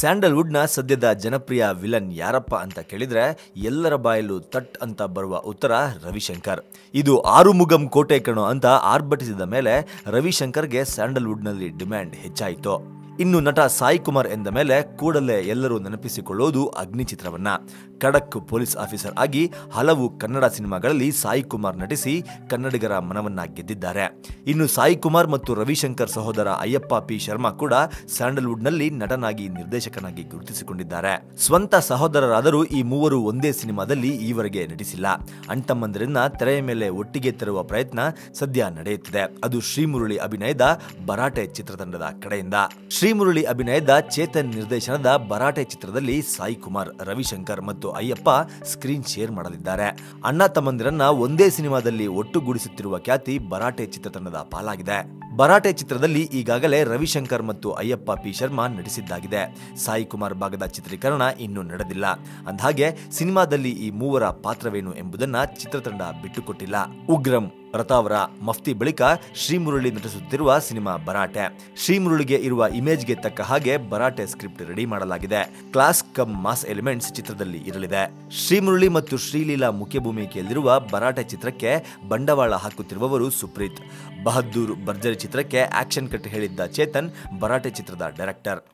ಸ್ಯಾಂಡಲ್ವುಡ್ನ ಸದ್ಯದ ಜನಪ್ರಿಯ ವಿಲನ್ ಯಾರಪ್ಪ ಅಂತ ಕೇಳಿದ್ರೆ ಎಲ್ಲರ ಬಾಯಲ್ಲೂ ತಟ್ ಅಂತ ಬರುವ ಉತ್ತರ ರವಿಶಂಕರ್. ಇದು ಆರುಮುಗಂ ಕೋಟೆ ಕಣೋ ಅಂತ ಆರ್ಭಟಿಸಿದ ಮೇಲೆ ರವಿಶಂಕರ್ಗೆ ಸ್ಯಾಂಡಲ್ವುಡ್ನಲ್ಲಿ ಡಿಮ್ಯಾಂಡ್ ಹೆಚ್ಚಾಯಿತು. ಇನ್ನು ನಟ ಸಾಯಿ ಕುಮಾರ್ ಎಂದ ಮೇಲೆ ಕೂಡಲೇ ಎಲ್ಲರೂ ನೆನಪಿಸಿಕೊಳ್ಳೋದು ಅಗ್ನಿ ಚಿತ್ರವನ್ನ. ಖಡಕ್ ಪೊಲೀಸ್ ಆಫೀಸರ್ ಆಗಿ ಹಲವು ಕನ್ನಡ ಸಿನಿಮಾಗಳಲ್ಲಿ ಸಾಯಿ ಕುಮಾರ್ ನಟಿಸಿ ಕನ್ನಡಿಗರ ಮನವನ್ನ ಗೆದ್ದಿದ್ದಾರೆ. ಇನ್ನು ಸಾಯಿ ಕುಮಾರ್ ಮತ್ತು ರವಿಶಂಕರ್ ಸಹೋದರ ಅಯ್ಯಪ್ಪ ಪಿ ಶರ್ಮಾ ಕೂಡ ಸ್ಯಾಂಡಲ್ವುಡ್ನಲ್ಲಿ ನಟನಾಗಿ ನಿರ್ದೇಶಕನಾಗಿ ಗುರುತಿಸಿಕೊಂಡಿದ್ದಾರೆ. ಸ್ವಂತ ಸಹೋದರರಾದರೂ ಈ ಮೂವರು ಒಂದೇ ಸಿನಿಮಾದಲ್ಲಿ ಈವರೆಗೆ ನಟಿಸಿಲ್ಲ. ಅಂಟಮ್ಮಂದರಿಂದ ತೆರೆಯ ಮೇಲೆ ಒಟ್ಟಿಗೆ ತರುವ ಪ್ರಯತ್ನ ಸದ್ಯ ನಡೆಯುತ್ತಿದೆ. ಅದು ಶ್ರೀಮುರುಳಿ ಅಭಿನಯದ ಬರಾಟೆ ಚಿತ್ರತಂಡದ ಕಡೆಯಿಂದ. ಶ್ರೀಮುರಳಿ ಅಭಿನಯದ ಚೇತನ್ ನಿರ್ದೇಶನದ ಬರಾಟೆ ಚಿತ್ರದಲ್ಲಿ ಸಾಯಿ ಕುಮಾರ್ ರವಿಶಂಕರ್ ಮತ್ತು ಅಯ್ಯಪ್ಪ ಸ್ಕ್ರೀನ್ ಶೇರ್ ಮಾಡಲಿದ್ದಾರೆ. ಅಣ್ಣ ತಮ್ಮಂದಿರನ್ನ ಒಂದೇ ಸಿನಿಮಾದಲ್ಲಿ ಒಟ್ಟುಗೂಡಿಸುತ್ತಿರುವ ಖ್ಯಾತಿ ಬರಾಟೆ ಚಿತ್ರತಂಡದ ಪಾಲಾಗಿದೆ. ಬರಾಟೆ ಚಿತ್ರದಲ್ಲಿ ಈಗಾಗಲೇ ರವಿಶಂಕರ್ ಮತ್ತು ಅಯ್ಯಪ್ಪ ಪಿ. ಶರ್ಮಾ ನಟಿಸಿದ್ದಾಗಿದೆ. ಸಾಯಿ ಕುಮಾರ್ ಭಾಗದ ಚಿತ್ರೀಕರಣ ಇನ್ನೂ ನಡೆದಿಲ್ಲ. ಅಂದಹಾಗೆ, ಸಿನಿಮಾದಲ್ಲಿ ಈ ಮೂವರ ಪಾತ್ರವೇನು ಎಂಬುದನ್ನ ಚಿತ್ರತಂಡ ಬಿಟ್ಟುಕೊಟ್ಟಿಲ್ಲ. ಉಗ್ರಂ ರತಾವರ ಮಫ್ತಿ ಬಳಿಕ ಶ್ರೀಮುರಳಿ ನಟಿಸುತ್ತಿರುವ ಸಿನಿಮಾ ಬರಾಟೆ ಶ್ರೀಮುರಳಿಗೆ ಇರುವ ಇಮೇಜ್ಗೆ ತಕ್ಕ ಹಾಗೆ ಬರಾಟೆ ಸ್ಕ್ರಿಪ್ಟ್ ರೆಡಿ ಮಾಡಲಾಗಿದೆ. ಕ್ಲಾಸ್ ಕಮ್ ಮಾಸ್ ಎಲಿಮೆಂಟ್ಸ್ ಚಿತ್ರದಲ್ಲಿ ಇರಲಿದೆ. ಶ್ರೀಮುರಳಿ ಮತ್ತು ಶ್ರೀಲೀಲಾ ಮುಖ್ಯ ಭೂಮಿಕೆಯಲ್ಲಿರುವ ಬರಾಟೆ ಚಿತ್ರಕ್ಕೆ ಬಂಡವಾಳ ಹಾಕುತ್ತಿರುವವರು ಸುಪ್ರೀತ್. ಬಹದ್ದೂರ್ ಭರ್ಜರಿ ಚಿತ್ರಕ್ಕೆ ಆಕ್ಷನ್ ಕಟ್ ಹೇಳಿದ್ದ ಚೇತನ್ ಬರಾಟೆ ಚಿತ್ರದ ಡೈರೆಕ್ಟರ್.